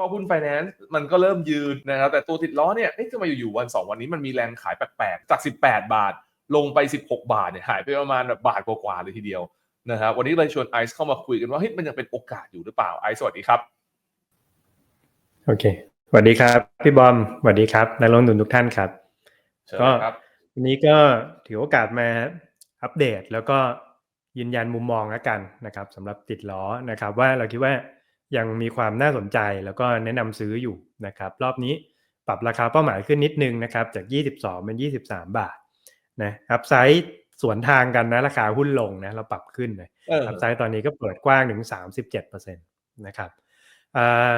แล้วก็หุ้นไฟแนนซ์มันก็เริ่มยืนนะครับ แต่ตัวติดล้อเนี่ยเอ๊ะทำไมอยู่ๆวัน 2 วันนี้มันมีแรงขายแปลกๆ จาก 18 บาท ลงไป 16 บาทเนี่ยหายไปประมาณแบบบาทกว่าๆเลยทีเดียวนะครับวันนี้เลยชวนไอซ์เข้ามาคุยกันว่าเฮ้ยมันยังเป็นโอกาสอยู่หรือเปล่าไอซ์สวัสดีครับโอเคสวัสดีครับพี่บอมสวัสดีครับนักลงทุนทุกท่านครับเชิญก็ครับวันนี้ก็ถือโอกาสมาอัปเดตแล้วก็ยืนยันมุมมองแล้วกันนะครับสำหรับติดล้อนะครับ ว่าเราคิดว่า ยังมีความน่าสนใจแล้วก็แนะนำซื้ออยู่นะครับ รอบนี้ปรับราคาเป้าหมายขึ้นนิดนึงนะครับ จาก 22 เป็น 23 บาทนะอัพไซด์สวนทางกันนะราคาหุ้นลงนะเราปรับขึ้นเลยเอออัพไซด์ตอนนี้ก็เปิดกว้างถึง 37%นะครับอ่า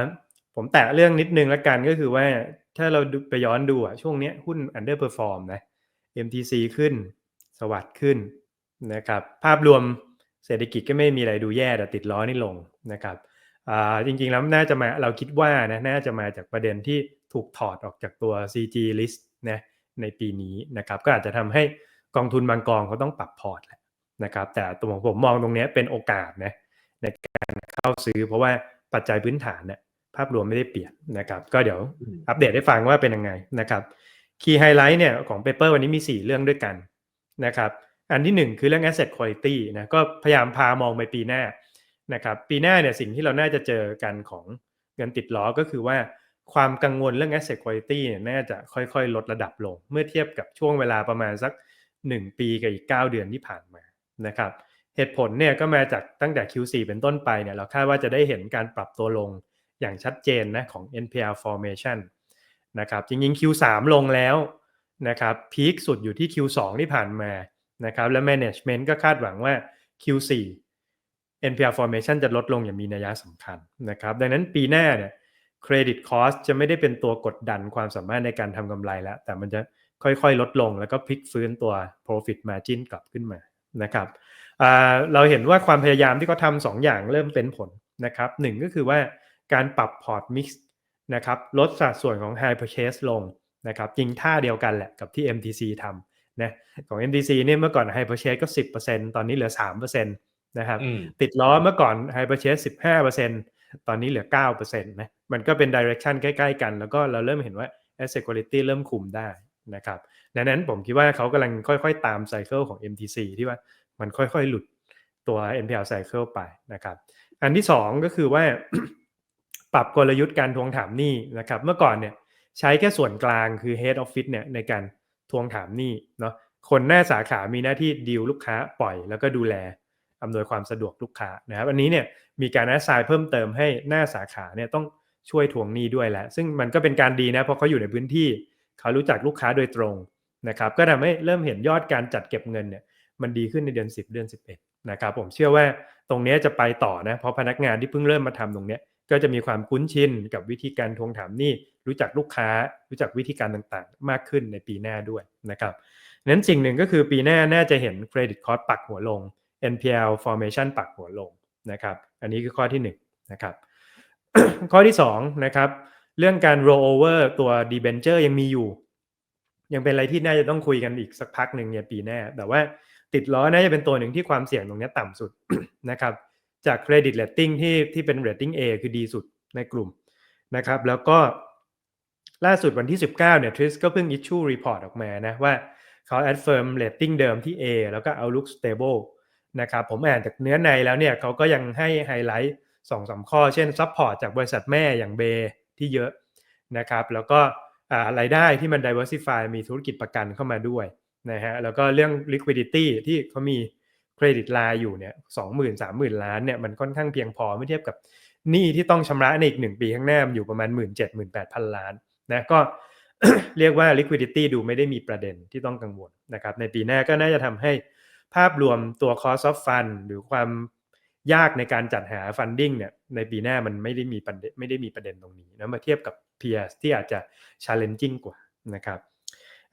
ผมแตะเรื่องนิดนึงแล้วกันก็คือว่าถ้าเราดูไปย้อนดูอะช่วงเนี้ยหุ้น underperform นะ MTC ขึ้น สวัสด์ขึ้นนะครับ ภาพรวมเศรษฐกิจก็ไม่มีอะไรดูแย่แต่ติดล้อนี่ลงนะครับอ่า จริงๆแล้วน่าจะมาเราคิดว่านะน่าจะมาจากประเด็นที่ถูกถอดออกจากตัว CG list นะในปีนี้นะครับก็อาจจะทำให้กองทุนบางกองเขาต้องปรับพอร์ตแหละนะครับแต่ตัวของผมมองตรงเนี้ยเป็นโอกาสนะในการเข้าซื้อ เพราะว่าปัจจัยพื้นฐานเนี่ยภาพรวมไม่ได้เปลี่ยนนะครับ ก็เดี๋ยวอืมอัปเดตให้ฟังว่าเป็นยังไงนะครับคีย์ไฮไลท์เนี่ยของเปเปอร์วันนี้มี 4 เรื่องด้วยกันนะครับอันที่ 1 คือเรื่อง asset quality นะก็พยายามพามองไปปีหน้า นะครับปีหน้าเนี่ยสิ่งที่เราน่าจะเจอกันของเงินติดล้อก็คือว่าความกังวลเรื่อง asset quality เนี่ยน่าจะค่อยๆ ลดระดับลง เมื่อเทียบกับช่วงเวลาประมาณสัก 1 ปีกับอีก 9 เดือนที่ผ่านมานะครับเหตุผลเนี่ยก็มาจากตั้งแต่ Q4 เป็นต้นไปเนี่ยเราคาดว่าจะได้เห็นการปรับตัวลงอย่างชัดเจนนะของ NPL formation นะครับจริงๆ Q3 ลงแล้วนะครับพีคสุดอยู่ที่ Q2 ที่ผ่านมานะครับและ management ก็คาดหวังว่า Q4 NPL formation จะลดลงอย่างมีนัยสำคัญนะครับดังนั้นปีหน้าเนี่ย credit cost จะไม่ได้เป็นตัวกดดันความสามารถในการทำกำไรแล้ว แต่มันจะค่อยๆ ลดลงแล้วก็พลิกฟื้นตัว profit margin กลับขึ้นมานะครับเราเห็นว่าความพยายามที่เขาทำสองอย่างเริ่มเป็นผลนะครับหนึ่งก็คือว่าการปรับพอร์ต mix นะครับลดสัดส่วนของ high purchase ลงนะครับจริงท่าเดียวกันแหละกับที่ MTC ทำนะของ MTC เนี่ยเมื่อก่อน high purchase ก็ 10%ตอนนี้เหลือ 3% นะครับอืมติดล้อเมื่อก่อน high purchase 15%ตอนนี้เหลือ9%นะมันก็เป็น direction ใกล้ๆกัน แล้วก็เราเริ่มเห็นว่า asset quality เริ่มคุมได้นะครับดังนั้นผมคิดว่าเขากำลังค่อยๆ ตามไซเคิลของ MTC ที่ว่ามันค่อยๆ หลุดตัว NPL cycle ไปนะครับ อันที่สองก็คือว่าปรับกลยุทธ์การทวงถามหนี้นะครับ เมื่อก่อนเนี่ยใช้แค่ส่วนกลางคือ head office เนี่ยในการทวงถามหนี้เนาะคนหน้าสาขามีหน้าที่ดีลลูกค้าปล่อยแล้วก็ดูแล อำนวยความสะดวกลูกค้านะครับอันนี้เนี่ยมีการ assign เพิ่มเติมให้หน้าสาขาเนี่ยต้องช่วยทวงหนี้ด้วยแหละซึ่งมันก็เป็นการดีนะเพราะเขาอยู่ในพื้นที่เขารู้จักลูกค้าโดยตรงนะครับก็ทำให้เริ่มเห็นยอดการจัดเก็บเงินเนี่ยมันดีขึ้นในเดือน 10 เดือน 11นะครับผมเชื่อว่าตรงนี้จะไปต่อนะเพราะพนักงานที่เพิ่งเริ่มมาทำตรงนี้ก็จะมีความคุ้นชินกับวิธีการทวงถามหนี้รู้จักลูกค้า รู้จักวิธีการต่างๆ มากขึ้นในปีหน้าด้วยนะครับนั้นสิ่งหนึ่งก็คือปีหน้าน่าจะเห็นเครดิตคอร์สปักหัวลง NPL formation ปักหัวลงนะครับ อันนี้คือข้อที่หนึ่งนะครับข้อที่สองนะครับเรื่องการ roll over ตัว debenture ยังมีอยู่ ยังเป็นอะไรที่น่าจะต้องคุยกันอีกสักพักหนึ่งเนี่ยปีหน้า แต่ว่าติดล้อน่าจะเป็นตัวหนึ่งที่ความเสี่ยงตรงนี้ต่ำสุดนะครับจาก credit rating ที่ที่เป็น rating A คือดีสุดในกลุ่มนะครับ แล้วก็ล่าสุดวันที่ 19เนี่ยทริสก็เพิ่ง issue report ออกมานะว่าเขา affirm rating เดิมที่ A แล้วก็ outlook stable นะครับผมอ่านจากเนื้อในแล้วเนี่ยเขาก็ยังให้ไฮไลท์สองสามข้อ เช่น support จากบริษัทแม่อย่างเบที่เยอะนะครับแล้วก็อ่ารายได้ที่มัน diversify มีธุรกิจประกันเข้ามาด้วยนะฮะแล้วก็เรื่อง liquidity ที่เขามีเครดิตไลน์อยู่เนี่ยสองหมื่นสามหมื่นล้านเนี่ยมันค่อนข้างเพียงพอเมื่อเทียบกับหนี้ที่ต้องชำระในอีกหนึ่งปีข้างหน้ามันอยู่ประมาณหมื่นเจ็ดหมื่นแปดพันล้านนะก็เรียกว่า liquidity ดูไม่ได้มีประเด็นที่ต้องกังวลนะครับในปีหน้าก็น่าจะทำให้ ภาพรวมตัว cost of fund หรือความยากในการจัดหา funding เนี่ยในปีหน้ามันไม่ได้มีประเด็นไม่ได้มีประเด็นตรงนี้นะมาเทียบกับ peers ที่อาจจะ challenging กว่านะครับ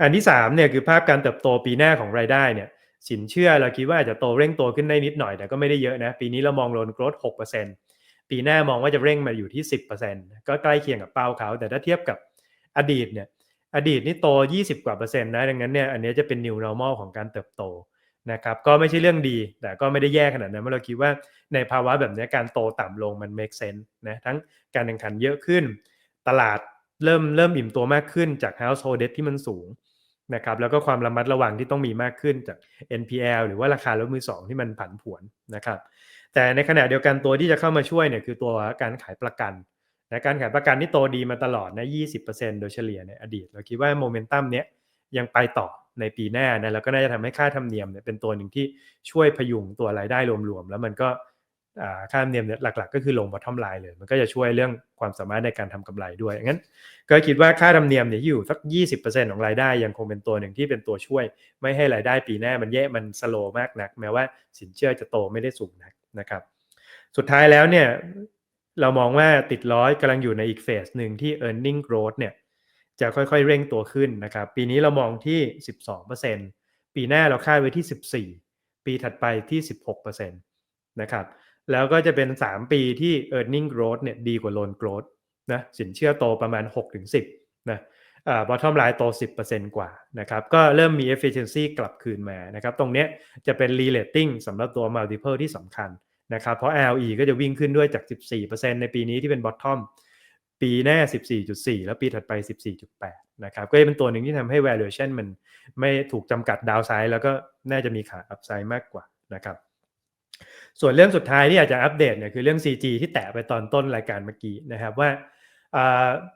อันที่3เนี่ยคือภาพการเติบโตปีหน้าของรายได้เนี่ยสินเชื่อเราคิดว่าอาจจะโตเร่งโตขึ้นได้นิดหน่อยแต่ก็ไม่ได้เยอะนะ ปีนี้เรามองโลน growth 6%ปีหน้ามองว่าจะเร่งมาอยู่ที่ 10%ก็ใกล้เคียงกับเป้าเขา แต่ถ้าเทียบกับอดีตเนี่ยอดีตนี่โต 20 กว่าเปอร์เซ็นต์นะดังนั้นเนี่ยอันนี้จะเป็น new normal ของการเติบโต นะครับก็ไม่ใช่เรื่องดี แต่ก็ไม่ได้แย่ขนาดนั้นเพราะเราคิดว่าในภาวะแบบนี้การโตต่ำลงมัน make sense นะทั้งการแข่งขันเยอะขึ้น ตลาดเริ่มเริ่มอิ่มตัวมากขึ้นจาก household debt ที่มันสูงนะครับแล้วก็ความระมัดระวังที่ต้องมีมากขึ้นจาก NPL หรือว่าราคารถมือสองที่มันผันผวนนะครับแต่ในขณะเดียวกันตัวที่จะเข้ามาช่วยเนี่ยคือตัวการขายประกันนะการขายประกันที่โตดีมาตลอดนะ 20%โดยเฉลี่ยในอดีต เราคิดว่าโมเมนตัมเนี้ยยังไปต่อ ในปีหน้านะแล้วก็น่าจะทำให้ค่าธรรมเนียมเนี่ยเป็นตัวหนึ่งที่ช่วยพยุงตัวรายได้รวมๆแล้วมันก็ค่าธรรมเนียมเนี่ยหลัก ๆ ก็คือลง bottom line เลย มันก็จะช่วยเรื่องความสามารถในการทำกำไรด้วยงั้น ก็คิดว่าค่าธรรมเนียมเนี่ยอยู่สัก 20%ของรายได้ยังคงเป็นตัวหนึ่งที่เป็นตัวช่วย ไม่ให้รายได้ปีหน้ามันแย่มันสโลมากนัก แม้ว่าสินเชื่อจะโตไม่ได้สูงนักนะครับ สุดท้ายแล้วเนี่ยเรามองว่าติดร้อยกำลังอยู่ในอีกเฟสหนึ่งที่ e a r n i n g growth เนี่ย จะค่อยๆเร่งตัวขึ้นนะครับ ปีนี้เรามองที่ 12%ปีหน้าเราคาดไว้ที่ 14 ปีถัดไปที่ 16%นะครับ แล้วก็จะเป็น 3 ปีที่ e a r n i n g growth เนี่ยดีกว่า loan growth นะสินเชื่อโตประมาณ 6-10 นะอ่า bottom line โต 10%กว่านะครับ ก็เริ่มมี efficiency กลับคืนมานะครับ ตรงเนี้ยจะเป็น relating สำหรับตัว multiple ที่สำคัญนะครับ เพราะ LE ก็จะวิ่งขึ้นด้วยจาก 14%ในปีนี้ที่เป็น bottom ปีหน้า 14.4 แล้วปีถัดไป 14.8 นะครับ ก็เป็นตัวหนึ่งที่ทำให้ valuation มันไม่ถูกจำกัด downside แล้วก็น่าจะมีขา upside มากกว่านะครับ ส่วนเรื่องสุดท้ายที่อยากจะอัปเดตเนี่ยคือเรื่อง CG ที่แตะไปตอนต้นรายการเมื่อกี้นะครับว่า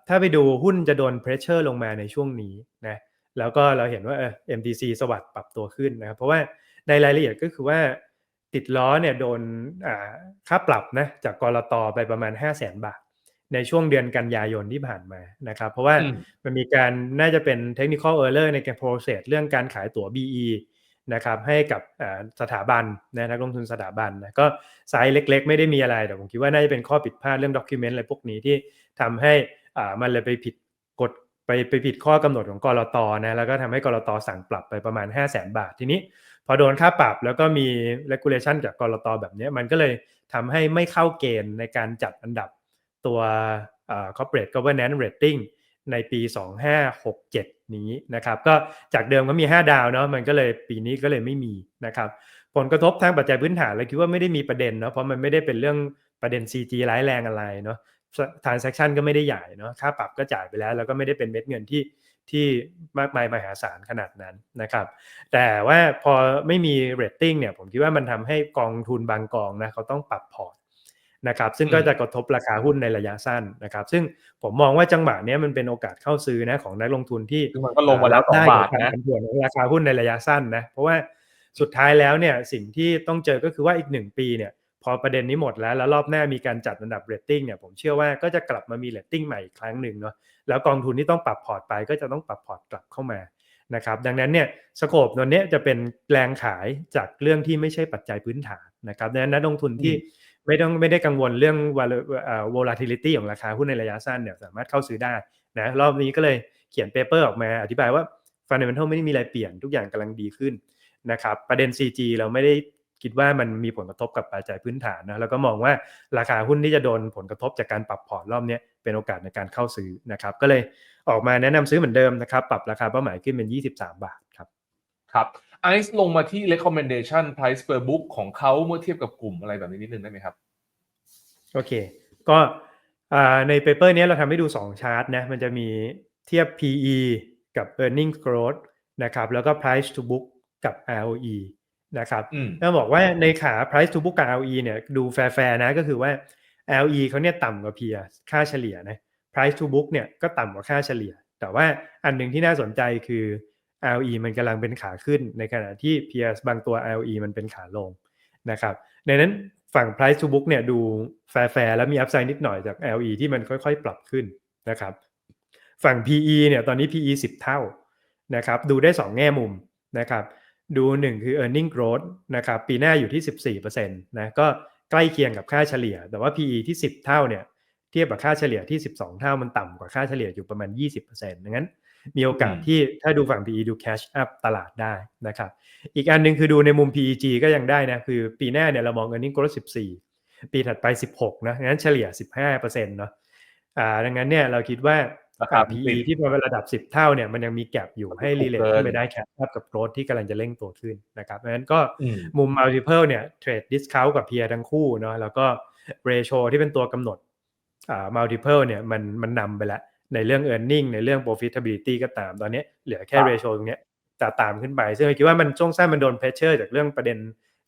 ถ้าไปดูหุ้นจะโดน pressure ลงมาในช่วงนี้นะแล้วก็เราเห็นว่าเออ MTC สวัสด์ปรับตัวขึ้นนะครับ เพราะว่าในรายละเอียดก็คือว่าติดล้อเนี่ยโดนค่าปรับนะจากกรตไปประมาณ 5 0 0แสนบาท ในช่วงเดือนกันยายนที่ผ่านมานะครับ เพราะว่ามันมีการน่าจะเป็น technical error ในการ process เรื่องการขายตั๋ว BE นะครับให้กับสถาบันนะนักลงทุนสถาบันนะก็ไซส์เล็ก ๆ ไม่ได้มีอะไรแต่ผมคิดว่าน่าจะเป็นข้อผิดพลาดเรื่องด็อกิเมนต์อะไรพวกนี้ที่ทำให้อ่ามันเลยไปผิดกฎไปไปผิดข้อกำหนดของกรตนะแล้วก็ทำให้กรตสั่งปรับไปประมาณ 5 0 0แสนบาททีนี้ พอโดนค่าปรับแล้วก็มี regulation จากกรตแบบนี้มันก็เลยทำให้ไม่เข้าเกณฑ์ในการจัดอันดับ ตัว corporate governance rating ในปี 2567 นี้นะครับก็จากเดิมก็มี 5 ดาวเนาะมันก็เลยปีนี้ก็เลยไม่มีนะครับผลกระทบทางปัจจัยพื้นฐานเลยคิดว่าไม่ได้มีประเด็นเนาะเพราะมันไม่ได้เป็นเรื่องประเด็น CG ร้ายแรงอะไรเนาะ transaction ก็ไม่ได้ใหญ่เนาะค่าปรับก็จ่ายไปแล้ว แล้วก็ไม่ได้เป็นเม็ดเงินที่ที่มากมายมหาศาลขนาดนั้นนะครับ แต่ว่าพอไม่มี rating เนี่ยผมคิดว่ามันทำให้กองทุนบางกองนะเขาต้องปรับพอร์ต นะครับซึ่งก็จะกระทบราคาหุ้นในระยะสั้นนะครับซึ่งผมมองว่าจังหวะนี้มันเป็นโอกาสเข้าซื้อนะของนักลงทุนที่มันก็ลงมาแล้วสองบาทนะผลของราคาหุ้นในระยะสั้นนะเพราะว่าสุดท้ายแล้วเนี่ยสิ่งที่ต้องเจอก็คือว่าอีกหนึ่งปีเนี่ยพอประเด็นนี้หมดแล้วแล้วรอบหน้ามีการจัดอันดับเรตติ้งเนี่ยผมเชื่อว่าก็จะกลับมามีเรตติ้งใหม่อีกครั้งหนึ่งเนาะแล้วกองทุนที่ต้องปรับพอร์ตไปก็จะต้องปรับพอร์ตกลับเข้ามานะครับดังนั้นเนี่ยสโคปตัวนี้จะเป็นแรงขายจากเรื่องที่ไม่ใช่ปัจจัยพื้นฐานนะครับดังนั้นนักลงทุนที่ ไม่ต้องไม่ได้กังวลเรื่อง volatility ของราคาหุ้นในระยะสั้นเนี่ยสามารถเข้าซื้อได้นะรอบนี้ก็เลยเขียนเปเปอร์ออกมาอธิบายว่า fundamental ไม่ได้มีอะไรเปลี่ยนทุกอย่างกำลังดีขึ้นนะครับประเด็น CG เราไม่ได้คิดว่ามันมีผลกระทบกับปัจจัยพื้นฐานนะแล้วก็มองว่าราคาหุ้นที่จะโดนผลกระทบจากการปรับพอร์ตรอบนี้เป็นโอกาสในการเข้าซื้อนะครับก็เลยออกมาแนะนำซื้อเหมือนเดิมนะครับปรับราคาเป้าหมายขึ้นเป็น 23 บาทครับครับ ไอซ์ลงมาที่ recommendation price per book ของเขาเมื่อเทียบกับกลุ่มอะไรแบบนี้นิดนึงได้ไหมครับ โอเค ก็ในเปเปอร์นี้เราทำให้ดู 2 ชาร์ตนะ มันจะมีเทียบ PE กับ earning growth นะครับ แล้วก็ price to book กับ ROE นะครับต้องบอกว่าในขา price to book กับ ROE เนี่ยดูแฟร์ๆนะ ก็คือว่า ROE เขาเนี่ยต่ำกว่า peer ค่าเฉลี่ยนะ price to book เนี่ยก็ต่ำกว่าค่าเฉลี่ย แต่ว่าอันหนึ่งที่น่าสนใจคือ ROE มันกำลังเป็นขาขึ้น ในขณะที่ PS บางตัว ROE มันเป็นขาลงนะครับในนั้นฝั่ง price to book เนี่ยดูแฟร์แล้วมี upside นิดหน่อยจาก LE ที่มันค่อยๆ ปรับขึ้นนะครับฝั่ง PE เนี่ยตอนนี้ PE 10 เท่านะครับดูได้ 2 แง่มุมนะครับดู 1 คือ earning growth นะครับปีหน้าอยู่ที่ 14%นะก็ใกล้เคียงกับค่าเฉลี่ย แต่ว่า PE ที่ 10 เท่าเนี่ยเทียบกับค่าเฉลี่ยที่ 12 เท่ามันต่ำกว่าค่าเฉลี่ยอยู่ประมาณ 20%ดังนั้น มีโอกาสที่ถ้าดูฝั่ง PE ดู cash up ตลาดได้นะครับ อีกอันนึงคือดูในมุม PEG ก็ยังได้นะ คือปีหน้าเนี่ยเรามอง earning growth 14 ปีถัดไป 16 นะงั้นเฉลี่ย 15%เนาะอ่าดังนั้นเนี่ยเราคิดว่าราคา PE ที่เป็นระดับ 10 เท่าเนี่ยมันยังมีแกลบอยู่ให้ถูกรีเลทเกินขึ้นไปได้แคปอัพกับโกรธที่กำลังจะเร่งตัวขึ้นนะครับเพราะฉะนั้นก็อืมมุม multiple เนี่ยเทรด discount กับ peer ทั้งคู่เนาะแล้วก็ ratio ที่เป็นตัวกำหนดอ่า multiple เนี่ยมันมันนำไปแล้ว ในเรื่อง e a r n i n g ในเรื่อง profitability ก็ตาม ตอนนี้เหลือแค่ครับ ratio ตรงเนี้ยจะตามขึ้นไป ซึ่งเราคิดว่ามันช่วงสั้นมันโดน pressure จากเรื่องประเด็น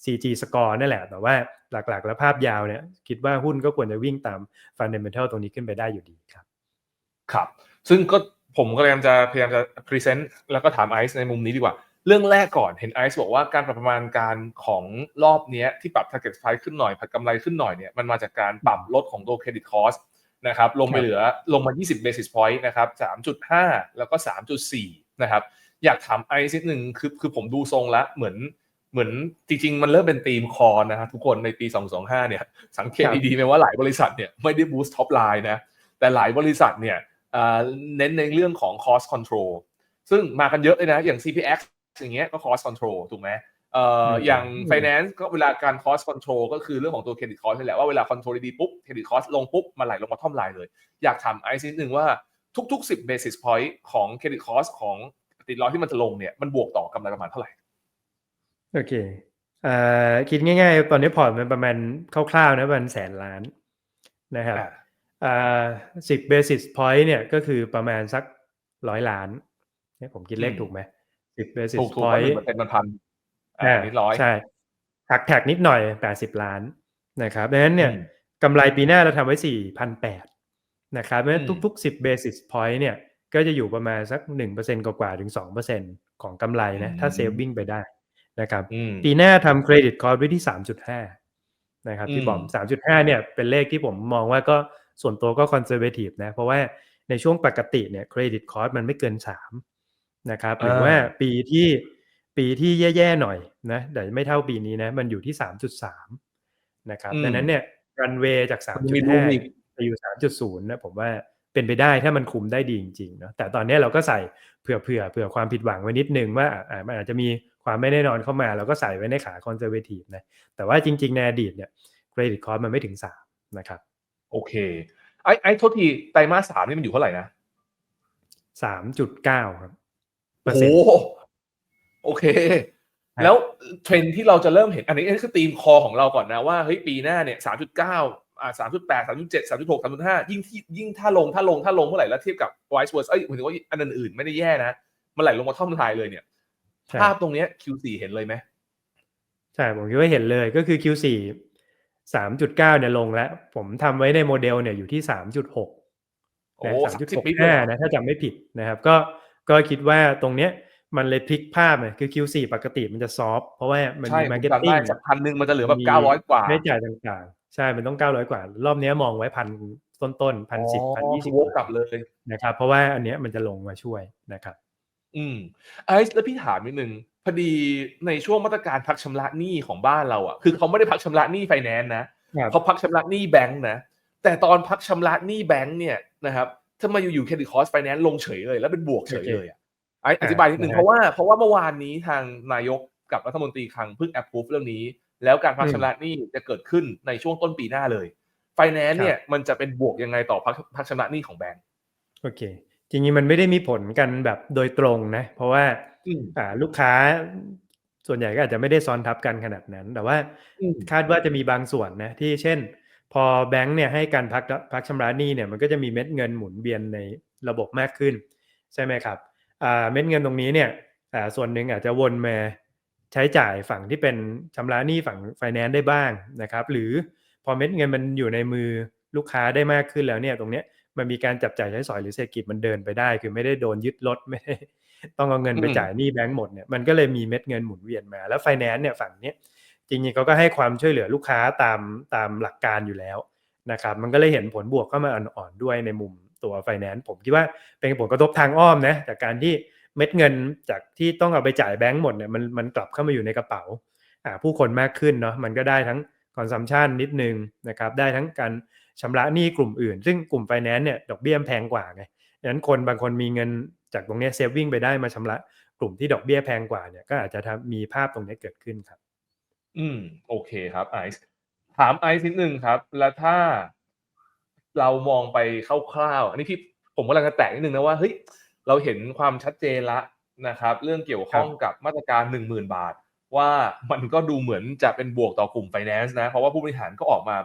CG score นั่นแหละ แต่ว่าหลักๆ แล้วภาพยาวเนี่ยคิดว่าหุ้นก็ควรจะวิ่งตาม fundamental ตรงนี้ขึ้นไปได้อยู่ดีครับ ครับ ซึ่งก็ผมก็พยายามจะพยายามจะพรีเซนต์แล้วก็ถามไอซ์ในมุมนี้ดีกว่า เรื่องแรกก่อนเห็นไอซ์บอกว่าการปรับประมาณการของรอบเนี้ยที่ปรับ target price ขึ้นหน่อยผัดกำไรขึ้นหน่อยเนี่ยมันมาจากการปรับลดของตัว credit cost นะครับลงไปครับเหลือลงมา 20 basis point นะครับ 3.5 แล้วก็ 3.4 นะครับ อยากถามไอซ์นิดนึงคือคือผมดูทรงละเหมือนเหมือนจริง ๆ มันเริ่มเป็นธีมคอนะฮะทุกคนในปี 225 เนี่ย สังเกตครับดีๆไหมว่าหลายบริษัทเนี่ยไม่ได้ boost top line นะแต่หลายบริษัทเนี่ยเอ่อเน้นในเรื่องของ cost control ซึ่งมากันเยอะเลยนะ อย่าง CPX อย่างเงี้ยก็ cost control ถูกไหม เอ่ออมอย่างอืม finance ก็เวลาการ cost control ก็คือเรื่องของตัว credit cost นี่แหละว่าเวลา control ดีๆปุ๊บ credit cost ลงปุ๊บมันไหลลงมาท่อมลายเลย อยากถามไอซ์นิดนึงว่าทุกๆ 10 basis point ของ credit cost ของติดล้อที่มันจะลงเนี่ยมันบวกต่อกำไรประมาณเท่าไหร่ โอเคเอ่อคิดง่ายๆ ตอนนี้พอร์ตมันประมาณคร่าวๆนะประมาณแสนล้านนะครับอ่าอ่าสิบ basis point เนี่ยก็คือประมาณสักร้อยล้านเนี่ยผมคิดเลขอืมถูกไหมสิบ basis ถูกถูก point มันเป็นมันพัน อ่านิดร้อยใช่หักแท็กนิดหน่อยแปดสิบล้านนะครับดังนั้นเนี่ยอืมกำไรปีหน้าเราทำไว้สี่พันแปดนะครับเพราะฉะนั้นอืมทุกๆสิบ basis point เนี่ยก็จะอยู่ประมาณสักหนึ่งเปอร์เซ็นกว่าๆถึงสองเปอร์เซ็นของกำไรนะถ้าเซฟวิ่งไปได้นะครับอืมปีหน้าทำเครดิตคอร์สไว้ที่ 3.5 นะครับที่อืมบอก3.5 เนี่ยเป็นเลขที่ผมมองว่าก็ส่วนตัวก็คอนเซอร์เวทีฟนะ เพราะว่าในช่วงปกติเนี่ยเครดิตคอร์สมันไม่เกิน 3 นะครับหรือว่าปีที่ ปีที่แย่ๆหน่อยนะแต่ไม่เท่าปีนี้นะ มันอยู่ที่ 3.3 นะครับอืมดังนั้นเนี่ยรันเวย์จากมันมีรูมอีก3.5ไปอยู่ 3.0 นะผมว่าเป็นไปได้ถ้ามันคุมได้ดีจริงๆเนาะแต่ตอนนี้เราก็ใส่เผื่อเผื่อเผื่อความผิดหวังไว้นิดนึงว่าอะอะมันอาจจะมีความไม่แน่นอนเข้ามาเราก็ใส่ไว้ในขาคอนเซอร์เวทีฟนะแต่ว่าจริงๆในอดีตเนี่ยเครดิตคอร์สมันไม่ถึง3นะครับ โอเค ไอ้ไอ้โทษทีไตรมาสสามนี่มันอยู่เท่าไหร่นะ3.9ครับเปอโอ้ร์โหเซ็นต์ โอเคครับแล้วเทรนด์ที่เราจะเริ่มเห็นอันนี้คือธีมคอของเราก่อนนะว่าเฮ้ยปีหน้าเนี่ยสามจุดเก้าอ่าสามจุดแปดสามจุดเจ็ดสามจุดหกสามจุดห้ายิ่งที่ยิ่งถ้าลงถ้าลงถ้าลงเมื่อไหร่แล้วเทียบกับ vice versa เอ้ยหมายถึงว่าอันอื่นๆไม่ได้แย่นะมันไหลลงมาท่อมทายเลยเนี่ยใช่ภาพตรงเนี้ย Q4 เห็นเลยไหมใช่ผมคิดว่าเห็นเลยก็คือ Q4 3.9เนี่ยลงแล้ว ผมทำไว้ในโมเดลเนี่ยอยู่ที่3.6โอ้นะสามสิบปีเลย3.65นะถ้าจำไม่ผิดนะครับ ก็ก็คิดว่าตรงเนี้ย มันเลยพลิกภาพเลยคือ Q4 ปกติมันจะซอฟต์เพราะว่ามันใช่มีผมมาร์เก็ตจำติ้ได้งจากพันหนึ่งมันจะเหลือแบบเก้าร้อยกว่าค่าใช้จ่ายต่างๆ ใช่ มันต้อง900กว่า รอบเนี้ยมองไว้พันต้นๆพันสิบพันยี่สิบวกกลับเลยนะครับ เพราะว่าอันเนี้ยมันจะลงมาช่วยนะครับ อืมไอซ์แล้วพี่ถามนิดนึงพอดีในช่วงมาตรการพักชำระหนี้ของบ้านเราอะ คือเขาไม่ได้พักชำระหนี้ไฟแนนซ์นะครับเขาพักชำระหนี้แบงค์นะ แต่ตอนพักชำระหนี้แบงค์เนี่ยนะครับทำไมอยู่ๆเครดิตคอร์สไฟแนนซ์ลงเฉยเลย แล้วเป็นบวกเฉยเลยอะไอซ์อธิบายนิดนึงอ่าเพราะว่าเพราะว่าเมื่อวานนี้ทางนายกกับรัฐมนตรีคลังเพิ่งแอปพูฟเรื่องนี้ แล้วการพักอืมชำระหนี้จะเกิดขึ้นในช่วงต้นปีหน้าเลยไฟแนนซ์เนี่ยมันจะเป็นบวกยังไงต่อพักพักชำระหนี้ของแบงค์โอเคจริงๆมันไม่ได้มีผลกันแบบโดยตรงนะ เพราะว่าอืมอ่าลูกค้าส่วนใหญ่ก็อาจจะไม่ได้ซ้อนทับกันขนาดนั้น แต่ว่าอืมคาดว่าจะมีบางส่วนนะที่เช่น พอแบงค์เนี่ยให้การพักพักชำระหนี้เนี่ยมันก็จะมีเม็ดเงินหมุนเวียนในระบบมากขึ้น ใช่ไหมครับอ่า เม็ดเงินตรงนี้เนี่ยอ่าส่วนหนึ่งอาจจะวนมาใช้จ่ายฝั่งที่เป็นชำระหนี้ฝั่งไฟแนนซ์ได้บ้างนะครับหรือพอเม็ดเงินมันอยู่ในมือลูกค้าได้มากขึ้นแล้วเนี่ยตรงเนี้ยมันมีการจับจ่ายใช้สอยหรือเศรษฐกิจมันเดินไปได้ คือไม่ได้โดนยึดรถไม่ได้ต้องเอาเงินไปอืมจ่ายหนี้แบงก์หมดเนี่ยมันก็เลยมีเม็ดเงินหมุนเวียนมา แล้วไฟแนนซ์เนี่ยฝั่งเนี้ยจริงๆเขาก็ให้ความช่วยเหลือลูกค้าตามตามหลักการอยู่แล้วนะครับมันก็เลยเห็นผลบวกเข้ามาอ่อนๆด้วยในมุม ตัวไฟแนนซ์ผมคิดว่าเป็นผลกระทบทางอ้อมนะจากการที่เม็ดเงินจากที่ต้องเอาไปจ่ายแบงก์หมดเนี่ยมันมันกลับเข้ามาอยู่ในกระเป๋าผู้คนมากขึ้นเนาะมันก็ได้ทั้งคอนซัมชันนิดนึงนะครับได้ทั้งการชำระหนี้กลุ่มอื่น ซึ่งกลุ่มไฟแนนซ์เนี่ยดอกเบี้ยแพงกว่าไงดังนั้นคนบางคนมีเงินจากตรงนี้เซฟวิ่งไปได้มาชำระกลุ่มที่ดอกเบี้ยแพงกว่าเนี่ยก็อาจจะมีภาพตรงนี้เกิดขึ้นครับ อืม โอเคครับไอซ์ถามไอซ์นิดนึงครับ แล้วถ้า เรามองไปคร่าวๆอันนี้พี่ผมกำลังจะแตะนิดนึงนะว่าเฮ้ยเราเห็นความชัดเจนละนะครับ เรื่องเกี่ยวข้องกับมาตรการ 1 0,000 บาท ว่ามันก็ดูเหมือนจะเป็นบวกต่อกลุ่มไฟแนนซ์นะ เพราะว่าผู้บริหารก็ออกมา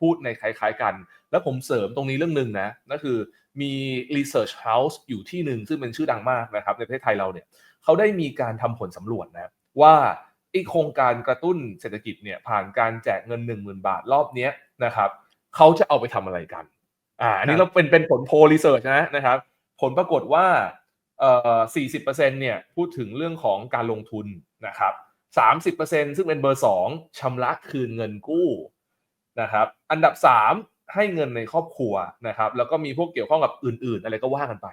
พูดในคล้ายๆกัน แล้วผมเสริมตรงนี้เรื่องหนึ่งนะนั่นคือมี Research House อยู่ที่หนึ่งซึ่งเป็นชื่อดังมากนะครับ ในประเทศไทยเราเนี่ยเขาได้มีการทำผลสำรวจนะว่าไอโครงการกระตุ้นเศรษฐกิจเนี่ยผ่านการแจกเงิน 10,000 บาทรอบนี้นะครับ เขาจะเอาไปทำอะไรกัน อ่า อันนี้ครับเราเป็นเป็นผลโพลรีเสิร์ชนะนะครับ ผลปรากฏว่าเอ่อ40%เนี่ยพูดถึงเรื่องของการลงทุนนะครับ30%ซึ่งเป็นเบอร์2ชำระคืนเงินกู้นะครับ อันดับ3ให้เงินในครอบครัวนะครับ แล้วก็มีพวกเกี่ยวข้องกับอื่น ๆ อะไรก็ว่ากันไป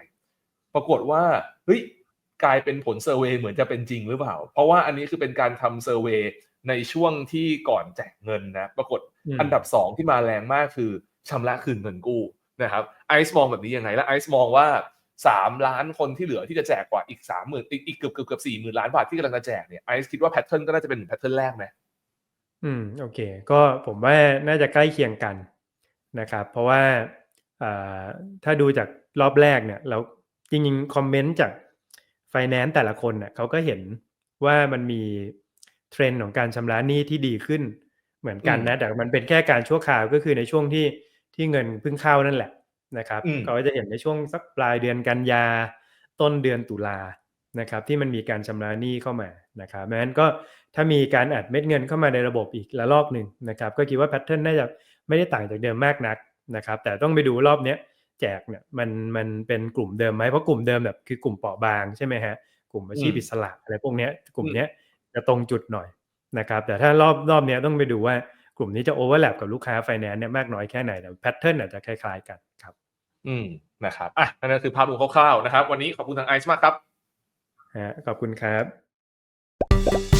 ปรากฏว่าเฮ้ยกลายเป็นผลเซอร์เวยเหมือนจะเป็นจริงหรือเปล่า เพราะว่าอันนี้คือเป็นการทำเซอร์เวย ในช่วงที่ก่อนแจกเงินนะปรากฏอืมอันดับ2ที่มาแรงมากคือชำระคืนเงินกู้นะครับไอซ์มองแบบนี้ยังไงและไอซ์มองว่า 3 ล้านคนที่เหลือที่จะแจกกว่าอีก 3 0,000อีกอีกเกือบเกือบเกือบสี่หมื่นล้านบาทที่กำลังจะแจกเนี่ยไอซ์คิดว่าแพทเทิร์นก็น่าจะเป็นแพทเทิร์นแรกไหมอืมโอเค ก็ผมว่าน่าจะใกล้เคียงกันนะครับ เพราะว่าอ่าถ้าดูจากรอบแรกเนี่ยเราจริงๆคอมเมนต์จากไฟแนนซ์แต่ละคนเน่ยเขาก็เห็นว่ามันมี เทรนด์ของการชำระหนี้ที่ดีขึ้นเหมือนกันนะแต่มันเป็นแค่การชั่วคราวก็คือในช่วงที่ที่เงินเพิ่งเข้านั่นแหละนะครับอืมเขาก็จะเห็นในช่วงสักปลายเดือนกันยาต้นเดือนตุลานะครับที่มันมีการชำระหนี้เข้ามานะครับแม้นั้นก็ถ้ามีการอัดเม็ดเงินเข้ามาในระบบอีกระลอกหนึ่งนะครับก็คิดว่าแพทเทิร์นน่าจะไม่ได้ต่างจากเดิมมากนักนะครับแต่ต้องไปดูรอบเนี้ยแจกเนี่ยมันมันเป็นกลุ่มเดิมไหมเพราะกลุ่มเดิมแบบคือกลุ่มเปราะบางใช่ไหมฮะกลุ่มอาชีพอืมอิสระอะไรพวกเนี้ยกลุ่มเนี้ย จะตรงจุดหน่อยนะครับแต่ถ้ารอบรอบเนี้ยต้องไปดูว่ากลุ่มนี้จะโอเวอร์แลปกับลูกค้าไฟแนนซ์เนี่ยมากน้อยแค่ไหนแต่แพทเทิร์นอาจจะคล้าย ๆ กันครับ อืมนะครับอะนั่นก็คือภาพรวมคร่าวๆนะครับ วันนี้ขอบคุณทางไอซ์มากครับฮะขอบคุณครับ